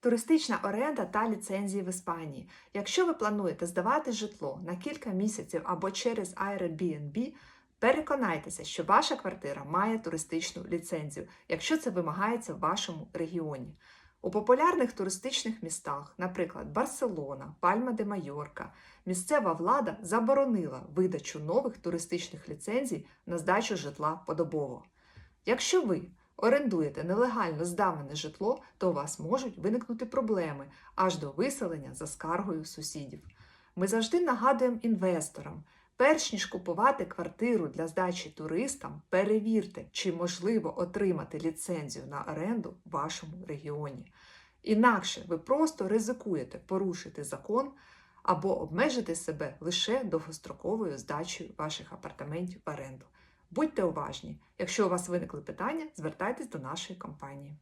Туристична оренда та ліцензії в Іспанії. Якщо ви плануєте здавати житло на кілька місяців або через Airbnb, переконайтеся, що ваша квартира має туристичну ліцензію, якщо це вимагається в вашому регіоні. У популярних туристичних містах, наприклад, Барселона, Пальма де Майорка, місцева влада заборонила видачу нових туристичних ліцензій на здачу житла подобово. Якщо ви орендуєте нелегально здаване житло, то у вас можуть виникнути проблеми аж до виселення за скаргою сусідів. Ми завжди нагадуємо інвесторам, перш ніж купувати квартиру для здачі туристам, перевірте, чи можливо отримати ліцензію на оренду в вашому регіоні. Інакше ви просто ризикуєте порушити закон або обмежити себе лише довгостроковою здачею ваших апартаментів в оренду. Будьте уважні. Якщо у вас виникли питання, звертайтесь до нашої компанії.